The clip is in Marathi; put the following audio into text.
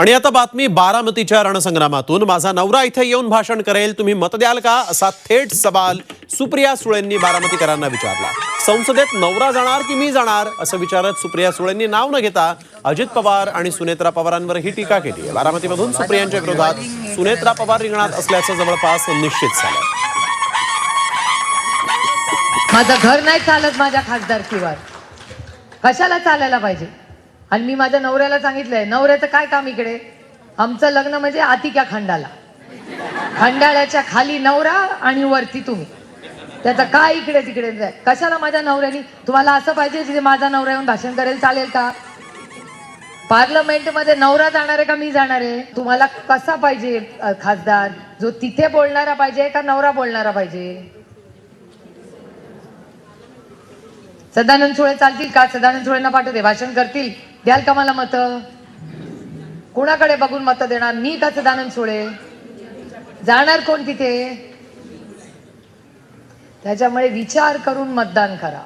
आणि आता बातमी बारामतीच्या रणसंग्रामातून. माझा नवरा इथे येऊन भाषण करेल. तुम्ही मत द्याल का? असा थेट सवाल सुप्रिया सुळेंनी बारामतीकरांना विचारला. संसदेत नवरा जाणार की मी जाणार? असं विचारत सुप्रिया सुळेंनी नाव न घेता अजित पवार आणि सुनेत्रा पवारांवर ही टीका केली आहे. बारामतीमधून सुप्रियांच्या विरोधात सुनेत्रा पवार रिंगणात असल्याचं जवळपास निश्चित झालं माझं घर नाही चालत माझ्या खासदारकीवर. कशाला चालायला पाहिजे? आणि मी माझ्या नवऱ्याला सांगितलंय नवऱ्याचं काय काम इकडे? आमचं लग्न म्हणजे आतिक्या खंडाला. खंडाळ्याच्या खाली नवरा आणि वरती तुम्ही. त्याचं काय इकडे तिकडे जाय कशाला माझ्या नवऱ्यानी? तुम्हाला असं पाहिजे की माझा नवरा येऊन भाषण करेल चालेल का? पार्लमेंटमध्ये नवरा जाणार आहे का मी जाणार आहे? तुम्हाला कसा पाहिजे खासदार? जो तिथे बोलणारा पाहिजे का नवरा बोलणारा पाहिजे? सदानंद सुळे चालतील का? सदानंद सुळेंना पाठवते भाषण करतील. द्याल का मला मत? कोणाकडे बघून मत देणार? मी का सदानंद सोळे जाणार कोण तिथे? त्याच्यामुळे विचार करून मतदान करा.